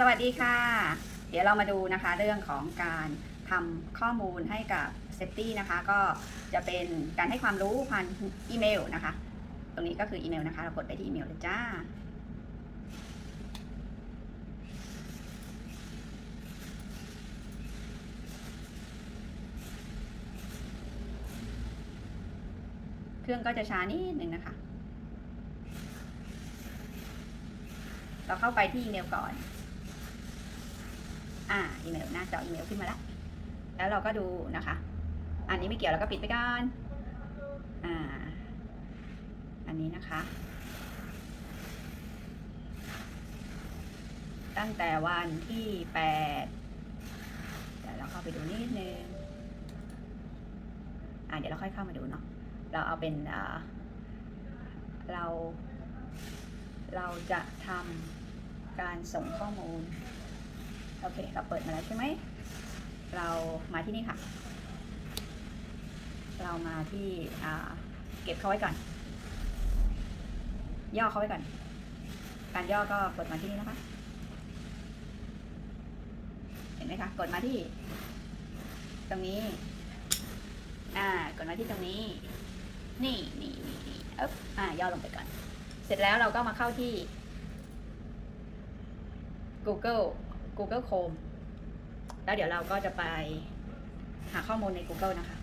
สวัสดีค่ะ เดี๋ยวเรามาดูนะคะเรื่องของการทำข้อมูลให้กับเซฟตี้นะคะ ก็จะเป็นการให้ความรู้ผ่านอีเมลนะคะ ตรงนี้ก็คืออีเมลนะคะ เรากดไปที่อีเมลเลยจ้า เครื่องก็จะช้านิดนึงนะคะ เราเข้าไปที่อีเมลก่อน อ่าอีเมลหน้าจออีเมลขึ้นมาแล้วแล้วเราก็ดูนะคะ อันนี้ไม่เกี่ยวเราก็ปิดไปก่อนอ่า อันนี้นะคะ ตั้งแต่วันที่แปดเดี๋ยวเราเข้าไปดูนิดนึงอ่าเดี๋ยวเราค่อยเข้ามาดูเนาะเราเอาเป็นอ่าเรา เราจะทำการส่งข้อมูล อเคเราเปิดมาแล้วใช่ไหม เรามาที่นี่ค่ะ เรามาที่เก็บเขาไว้ก่อน ย่อเขาไว้ก่อน การย่อก็กดมาที่นี่นะคะ เห็นไหมคะ กดมาที่ ตรงนี้ อ่ากดมาที่ตรงนี้ นี่นี่นี่นี่เอ๊บอ่า ย่อลงไปก่อน เสร็จแล้วเราก็มาเข้าที่ Google Google Chrome แล้วเดี๋ยวเราก็จะไปหาข้อมูลใน Google นะคะ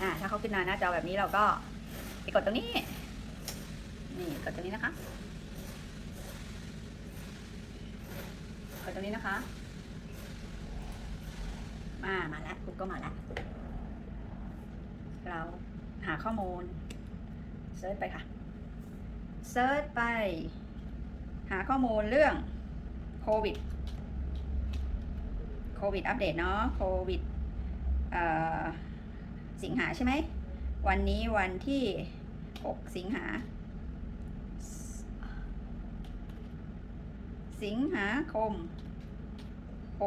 อ่าถ้าเขาขึ้นมาหน้าจอแบบนี้เราก็ไปกดตรงนี้ นี่กดตรงนี้นะคะ กดตรงนี้นะคะ มา มาแล้ว Google มาแล้ว เราหาข้อมูลเซิร์ชไปค่ะ เซิร์ชไป หาข้อมูลเรื่องโควิด โควิดอัปเดตเนาะ โควิดสิงหาใช่ไหม วันนี้วันที่ 6 สิงหา สิงหาคม 64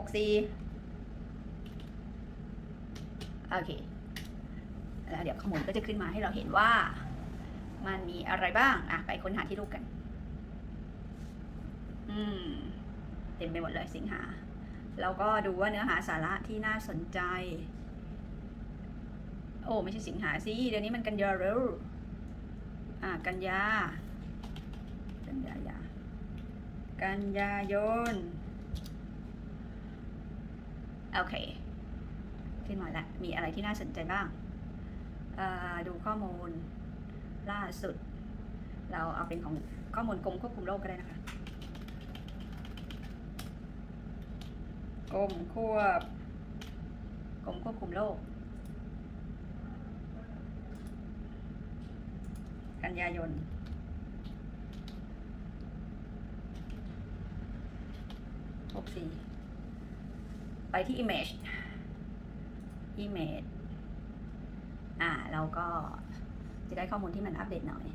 โอเค แล้วเดี๋ยวข้อมูลก็จะขึ้นมาให้เราเห็นว่า มันมีอะไรบ้าง อะ ไปค้นหาที่รูปกัน อืม เต็มไปหมดเลยสิงหา แล้วก็ดูว่าเนื้อหาสาระที่น่าสนใจ โอ้ ไม่ใช่สิงหาสิ เดี๋ยวนี้มันกันยาเร็วอะ กันยา กันยายากันยายน โอเค ขึ้นมาแล้ว มีอะไรที่น่าสนใจบ้าง ดูข้อมูล ล่าสุด เราเอาเป็นของข้อมูลกรมควบคุมโรคก็ได้นะคะกรมควบกรมควบคุมโรคกันยายนหกสี่ไปที่ image image อ่า เราก็ จะได้ข้อมูลที่มันอัปเดตหน่อย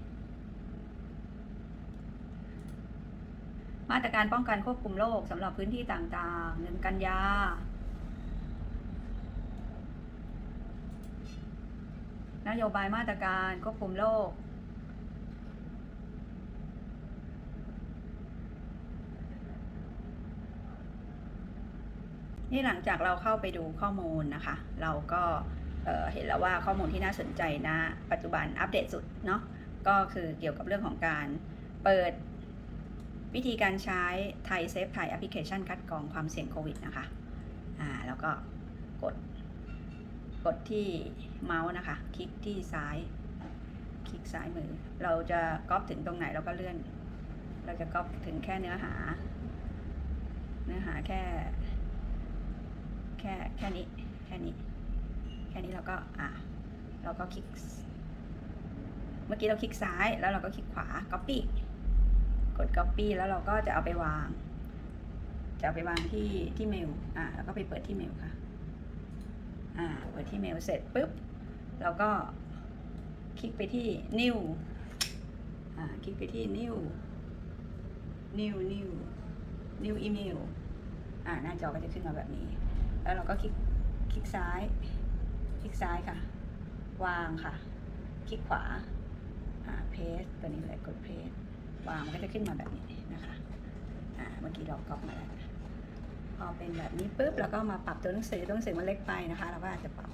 มาตรการป้องกันควบคุมโรคสำหรับพื้นที่ต่างๆเดือนกันยานโยบายมาตรการควบคุมโรคนี่หลังจากเราเข้าไปดูข้อมูลนะคะ เราก็ เห็นแล้วว่าข้อมูลที่น่าสนใจนะ ปัจจุบันอัปเดตสุดเนาะก็คือเกี่ยวกับเรื่องของการเปิดวิธีการใช้ไทยเซฟไทยแอปพลิเคชันคัดกรองความเสี่ยงโควิดนะคะอ่าแล้วก็กดกดที่เมาส์นะคะ คลิกที่ซ้าย คลิกซ้ายมือ เราจะก๊อปถึงตรงไหนเราก็เลื่อน เราจะก๊อปถึงแค่เนื้อหา เนื้อหาแค่ แค่แค่นี้แค่นี้ แค่นี้เราก็อ่าเราก็คลิก เมื่อกี้เราคลิกซ้ายแล้วเราก็คลิกขวา copy กด copy แล้วเราก็จะเอาไปวาง จะเอาไปวางที่ที่เมลอ่าแล้วก็ไปเปิดที่เมลค่ะ อ่าเปิดที่เมลเสร็จปุ๊บเราก็คลิกไปที่ new อ่าคลิกไปที่ new new new new email อ่าหน้าจอก็จะขึ้นมาแบบนี้ แล้วเราก็คลิกคลิกซ้าย คลิกซ้ายค่ะ วางค่ะ คลิกขวาอ่าเพสตัวนี้เลยกดเพสวางมันก็จะขึ้นมาแบบนี้นะคะอ่าเมื่อกี้เราก๊อปมาแล้วพอเป็นแบบนี้ปุ๊บเราก็มาปรับตัวหนังสือตัวหนังสือมันเล็กไปนะคะ เราก็อาจจะปรับ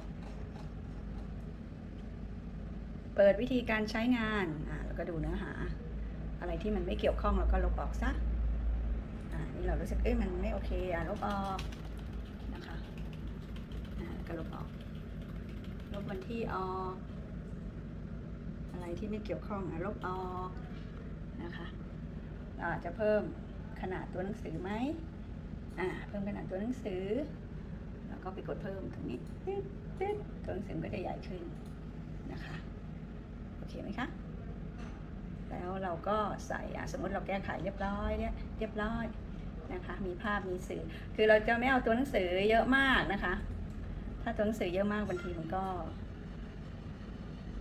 เปิดวิธีการใช้งานอ่าแล้วก็ดูเนื้อหา อะไรที่มันไม่เกี่ยวข้องเราก็ลบออกซะอ่านี่เรารู้สึกเอ้ยมันไม่โอเคอะลบออกนะคะอ่าก็ลบออก ลบ วันที่ออกอะไรที่ไม่เกี่ยวข้องลบออกนะคะเราอาจจะเพิ่มขนาดตัวหนังสือไหมอ่าเพิ่มขนาดตัวหนังสือ แล้วก็ไปกดเพิ่มตรงนี้ตึ๊ดตึ๊ดตัวหนังสือก็จะใหญ่ขึ้นนะคะโอเคไหมคะแล้วเราก็ใส่สมมติเราแก้ไขเรียบร้อยเนี่ยเรียบร้อยนะคะ มีภาพมีสื่อ คือเราจะไม่เอาตัวหนังสือเยอะมากนะคะ ถ้าตัวหนังสือเยอะมากบางทีมันก็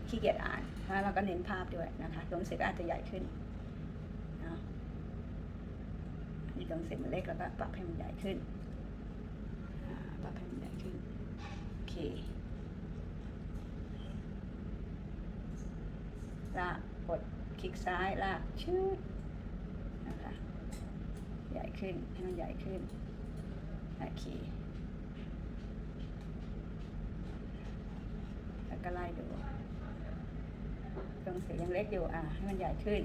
ขี้เกียจอ่านแล้วเราก็เน้นภาพด้วยนะคะตัวหนังสือก็อาจจะใหญ่ขึ้นนะนี่ตัวหนังสือมันเล็กแล้วก็ปรับให้มันใหญ่ขึ้นปรับให้มันใหญ่ขึ้นโอเคลากกดคลิกซ้ายลากชืดนะคะใหญ่ขึ้นให้มันใหญ่ขึ้นโอเค แล้วก็ไล่ดูตรงสียังเล็กอยู่อะให้มันใหญ่ขึ้น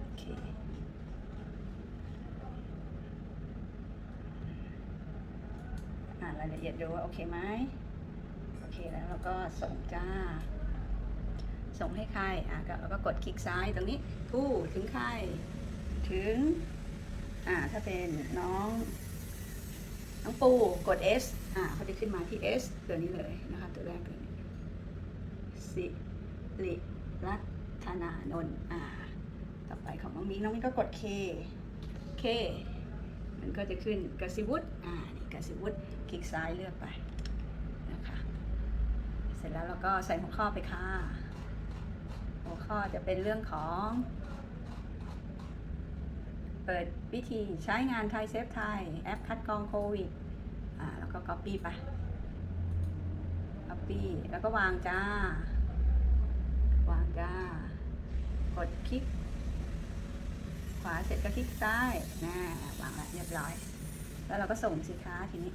โอเคอ่านรายละเอียดดูว่าโอเคไหมโอเคแล้วเราก็ส่งจ้า ส่งให้ใครอะก็เราก็กดคลิกซ้ายตรงนี้ผู้ถึงใครถึงอ่าถ้าเป็นน้อง น้องปูกด S อ่าเขาจะขึ้นมาที่ S ตัวนี้เลยนะคะตัวแรกเลยสิริรัตนานนท์อ่า ต่อไปของน้องมิ้งน้องมิ้งก็กด K K มันก็จะขึ้นกสิวุฒิอ่านี่กสิวุฒิคลิกซ้ายเลือกไปนะคะเสร็จแล้วเราก็ใส่หัวข้อไปค่ะ หัวข้อจะเป็นเรื่องของ เปิดวิธีใช้งานไทยเซฟไทยแอปคัดกรองโควิด อ่า แล้วก็ Copy ไป Copy แล้วก็วางจ้า วางจ้า กดคลิก ขวาเสร็จก็คลิกซ้ายนะวางแล้วเรียบร้อย แล้วเราก็ส่งสินค้าทีนี้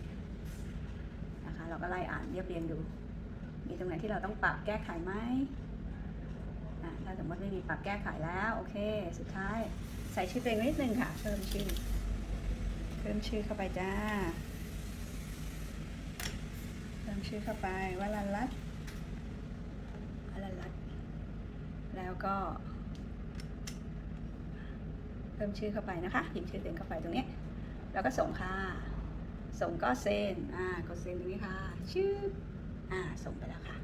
นะคะ เราก็ไล่อ่านเรียบเรียงดู มีตรงไหนที่เราต้องปรับแก้ไขไหมอ่าถ้าสมมติไม่มีปรับแก้ไขแล้ว โอเค สุดท้าย ใส่ชื่อตัวเองนิดนึงค่ะ เพิ่มชื่อ เพิ่มชื่อเข้าไปจ้า เพิ่มชื่อเข้าไปวลันรัตวลันรัตแล้วก็ เพิ่มชื่อเข้าไปนะคะพิมพ์ชื่อตัวเองเข้าไปตรงนี้ แล้วก็ส่งค่ะ ส่งก็เซ็น อ่ากดเซ็นตรงนี้ค่ะ ชื่อ อ่า ส่งไปแล้วค่ะ